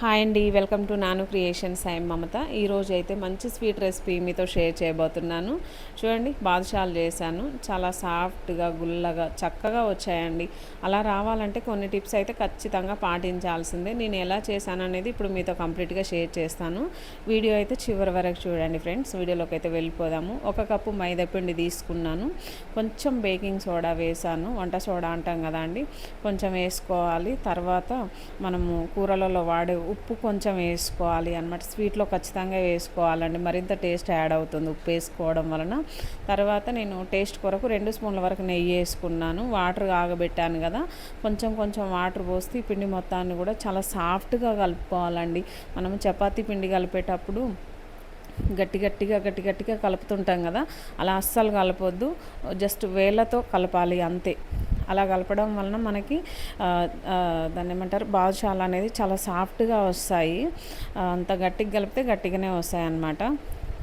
Hi అండి welcome to Nanu creations. I'm Mamata. ఈరోజు అయితే మంచి స్వీట్ రెసిపీ మీతో షేర్ చేయబోతున్నాను. చూడండి బాదుషాలు చేశాను. చాలా సాఫ్ట్గా గుల్లగా చక్కగా వచ్చాయండి. అలా రావాలంటే కొన్ని టిప్స్ అయితే ఖచ్చితంగా పాటించాల్సిందే. నేను ఎలా చేశాను అనేది ఇప్పుడు మీతో కంప్లీట్గా షేర్ చేస్తాను. వీడియో అయితే చివరి వరకు చూడండి ఫ్రెండ్స్. వీడియోలోకి అయితే వెళ్ళిపోదాము. ఒక కప్పు మైదా పిండి తీసుకున్నాను. కొంచెం బేకింగ్ సోడా వేసాను వంట సోడా అంటాం కదా అండి. కొంచెం వేసుకోవాలి. తర్వాత మనము కూరలలో వాడే ఉప్పు కొంచెం వేసుకోవాలి అనమాట స్వీట్లో ఖచ్చితంగా వేసుకోవాలండి. మరింత టేస్ట్ యాడ్ అవుతుంది ఉప్పు వేసుకోవడం వలన. తర్వాత నేను టేస్ట్ కొరకు రెండు స్పూన్ల వరకు నెయ్యి వేసుకున్నాను. వాటర్ ఆగబెట్టాను కదా. కొంచెం కొంచెం వాటర్ పోస్తే ఈ పిండి మొత్తాన్ని కూడా చాలా సాఫ్ట్గా కలుపుకోవాలండి. మనం చపాతీ పిండి కలిపేటప్పుడు గట్టి గట్టిగా గట్టి గట్టిగా కలుపుతుంటాం కదా. అలా అస్సలు కలపొద్దు. జస్ట్ వేళ్ళతో కలపాలి అంతే. అలా కలపడం వలన మనకి దాన్ని ఏమంటారు? బాదుషాలు అనేది చాలా సాఫ్ట్గా వస్తాయి. అంత గట్టిగా కలిపితే గట్టిగానే వస్తాయి అన్నమాట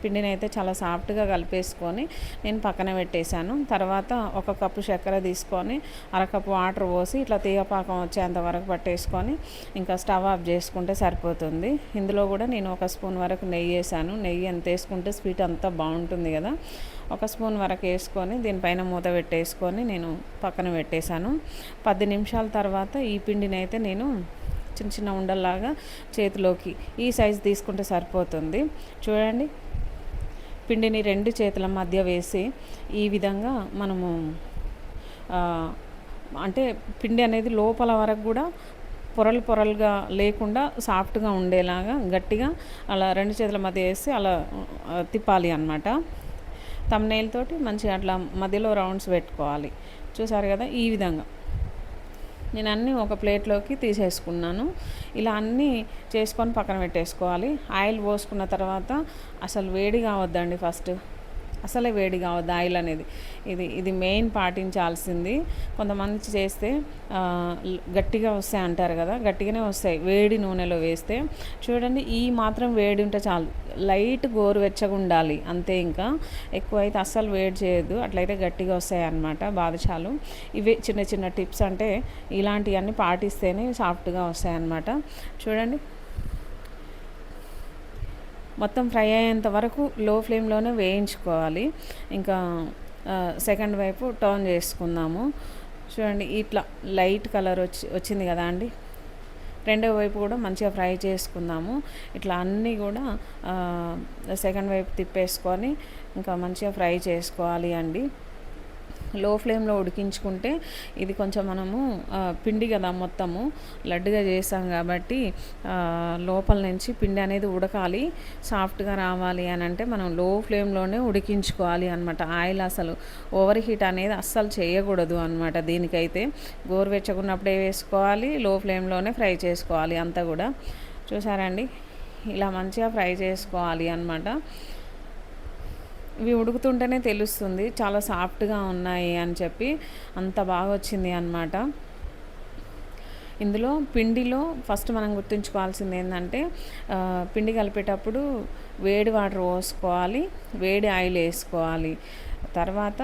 పిండిని అయితే చాలా సాఫ్ట్గా కలిపేసుకొని నేను పక్కన పెట్టేశాను. తర్వాత ఒక కప్పు చక్కెర తీసుకొని అరకప్పు వాటర్ పోసి ఇట్లా తీగపాకం వచ్చేంత వరకు పట్టేసుకొని ఇంకా స్టవ్ ఆఫ్ చేసుకుంటే సరిపోతుంది. ఇందులో కూడా నేను ఒక స్పూన్ వరకు నెయ్యి వేసాను. నెయ్యి ఎంత వేసుకుంటే స్వీట్ అంతా బాగుంటుంది కదా. ఒక స్పూన్ వరకు వేసుకొని దీనిపైన మూత పెట్టేసుకొని నేను పక్కన పెట్టేశాను. పది నిమిషాల తర్వాత ఈ పిండిని అయితే నేను చిన్న చిన్న ఉండల్లాగా చేతిలోకి ఈ సైజు తీసుకుంటే సరిపోతుంది. చూడండి పిండిని రెండు చేతుల మధ్య వేసి ఈ విధంగా మనము అంటే పిండి అనేది లోపల వరకు కూడా పొరలు పొరలుగా లేకుండా సాఫ్ట్గా ఉండేలాగా గట్టిగా అలా రెండు చేతుల మధ్య వేసి అలా తిప్పాలి అనమాట తమ్నేలతోటి మంచిగా అట్లా మధ్యలో రౌండ్స్ పెట్టుకోవాలి. చూసారు కదా? ఈ విధంగా. నేను అన్నీ ఒక ప్లేట్లోకి తీసేసుకున్నాను. ఇలా అన్నీ చేసుకొని పక్కన పెట్టేసుకోవాలి. ఆయిల్ పోసుకున్న తర్వాత అసలు వేడి కావద్దండి ఫస్ట్. అసలే వేడి కావద్దు ఆయిల్ అనేది. ఇది ఇది మెయిన్ పాటించాల్సింది. కొంతమంది చేస్తే గట్టిగా వస్తాయి అంటారు కదా గట్టిగానే వస్తాయి. వేడి నూనెలో వేస్తే. చూడండి ఈ మాత్రం వేడి ఉంటే చాలు. లైట్ గోరువెచ్చగా ఉండాలి అంతే ఇంకా. ఎక్కువ అయితే అస్సలు వేడి చేయొద్దు. అట్లయితే గట్టిగా వస్తాయి అన్నమాట బాదుషాలు ఇవే చిన్న చిన్న టిప్స్ అంటే ఇలాంటివన్నీ పాటిస్తేనే సాఫ్ట్గా వస్తాయి అన్నమాట. చూడండి మొత్తం ఫ్రై అయ్యేంత వరకు లో ఫ్లేమ్లోనే వేయించుకోవాలి. ఇంకా సెకండ్ వైపు టర్న్ చేసుకుందాము. చూడండి ఇట్లా లైట్ కలర్ వచ్చి వచ్చింది కదా అండి? రెండో వైపు కూడా మంచిగా ఫ్రై చేసుకుందాము. ఇట్లా అన్నీ కూడా సెకండ్ వైపు తిప్పేసుకొని ఇంకా మంచిగా ఫ్రై చేసుకోవాలి అండి. లో ఫ్లేమ్లో ఉడికించుకుంటే ఇది కొంచెం మనము పిండి కదా మొత్తము లడ్డుగా చేసాం కాబట్టి లోపల నుంచి పిండి అనేది ఉడకాలి సాఫ్ట్గా రావాలి అని అంటే మనం లో ఫ్లేమ్లోనే ఉడికించుకోవాలి అనమాట ఆయిల్ అసలు ఓవర్ హీట్ అనేది అస్సలు చేయకూడదు అనమాట దీనికైతే. గోరువెచ్చకున్నప్పుడే వేసుకోవాలి లో ఫ్లేమ్లోనే ఫ్రై చేసుకోవాలి అంతా కూడా. చూసారండి ఇలా మంచిగా ఫ్రై చేసుకోవాలి అనమాట ఇవి ఉడుకుతుంటేనే తెలుస్తుంది. చాలా సాఫ్ట్గా ఉన్నాయి అని చెప్పి అంత బాగా వచ్చింది అనమాట ఇందులో పిండిలో ఫస్ట్ మనం గుర్తుంచుకోవాల్సింది ఏంటంటే పిండి కలిపేటప్పుడు వేడి వాటర్ పోసుకోవాలి వేడి ఆయిల్ వేసుకోవాలి. తర్వాత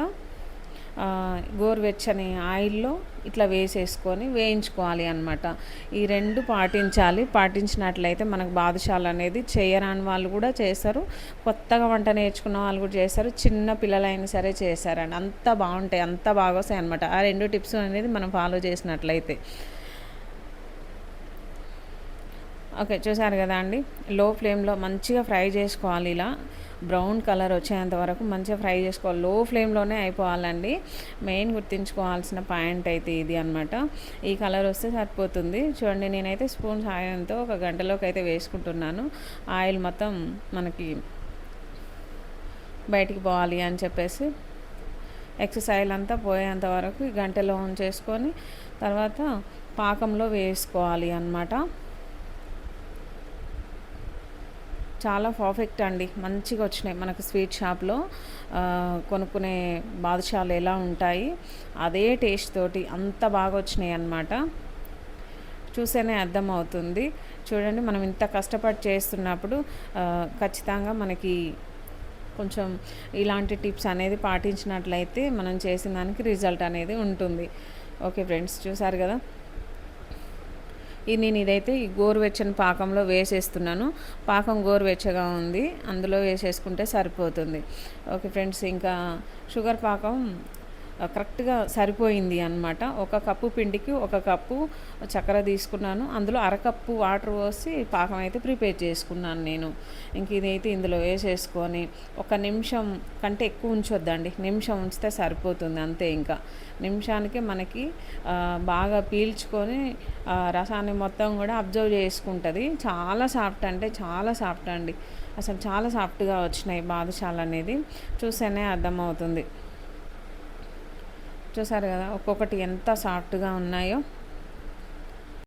గోరువెచ్చని ఆయిల్లో ఇట్లా వేసేసుకొని వేయించుకోవాలి అనమాట ఈ రెండు పాటించాలి. పాటించినట్లయితే మనకు బాదుషాలు అనేది చేయరాని వాళ్ళు కూడా చేస్తారు. కొత్తగా వంట నేర్చుకున్న వాళ్ళు కూడా చేస్తారు. చిన్న పిల్లలైనా సరే చేశారని అంత బాగుంటాయి. అంత బాగా వస్తాయి అనమాట ఆ రెండు టిప్స్ అనేది మనం ఫాలో చేసినట్లయితే. ఓకే చూసారు కదా అండి? లో ఫ్లేమ్లో మంచిగా ఫ్రై చేసుకోవాలి ఇలా. బ్రౌన్ కలర్ వచ్చేంత వరకు మంచిగా ఫ్రై చేసుకోవాలి. లో ఫ్లేమ్లోనే అయిపోవాలండి. మెయిన్ గుర్తుంచుకోవాల్సిన పాయింట్ అయితే ఇది అనమాట ఈ కలర్ వస్తే సరిపోతుంది. చూడండి నేనైతే స్పూన్ సాయంతో ఒక గంటలోకి అయితే వేసుకుంటున్నాను. ఆయిల్ మొత్తం మనకి బయటికి పోవాలి అని చెప్పేసి ఎక్సర్సైజ్ అంతా పోయేంత వరకు గంటలో ఉంచేసుకొని తర్వాత పాకంలో వేసుకోవాలి అన్నమాట. చాలా పర్ఫెక్ట్ అండి. మంచిగా వచ్చినాయి. మనకు స్వీట్ షాప్లో కొనుక్కునే బాదుషాలు ఎలా ఉంటాయి అదే టేస్ట్ తోటి అంత బాగా వచ్చినాయి అన్నమాట. చూసేనే అర్థమవుతుంది చూడండి మనం ఇంత కష్టపడి చేస్తున్నప్పుడు ఖచ్చితంగా మనకి కొంచెం ఇలాంటి టిప్స్ అనేది పాటించినట్లయితే మనం చేసిన దానికి రిజల్ట్ అనేది ఉంటుంది. ఓకే ఫ్రెండ్స్ చూసారు కదా? ఇది నేను ఇదైతే ఈ గోరువెచ్చని పాకంలో వేసేస్తున్నాను. పాకం గోరువెచ్చగా ఉంది. అందులో వేసేసుకుంటే సరిపోతుంది. ఓకే ఫ్రెండ్స్ ఇంకా షుగర్ పాకం కరెక్ట్గా సరిపోయింది అనమాట ఒక కప్పు పిండికి ఒక కప్పు చక్కెర తీసుకున్నాను. అందులో అరకప్పు వాటర్ పోసి పాకం అయితే ప్రిపేర్ చేసుకున్నాను నేను. ఇంక ఇదైతే ఇందులో వేసేసుకొని ఒక నిమిషం కంటే ఎక్కువ ఉంచొద్దండి. నిమిషం ఉంచితే సరిపోతుంది అంతే ఇంకా. నిమిషానికి మనకి బాగా పీల్చుకొని రసాన్ని మొత్తం కూడా అబ్జర్వ్ చేసుకుంటుంది. చాలా సాఫ్ట్ అంటే చాలా సాఫ్ట్ అండి. అసలు చాలా సాఫ్ట్గా వచ్చినాయి బాదుషాలు అనేది చూస్తేనే అర్థమవుతుంది. చూసారు కదా ఒక్కొక్కటి ఎంత సాఫ్ట్గా ఉన్నాయో.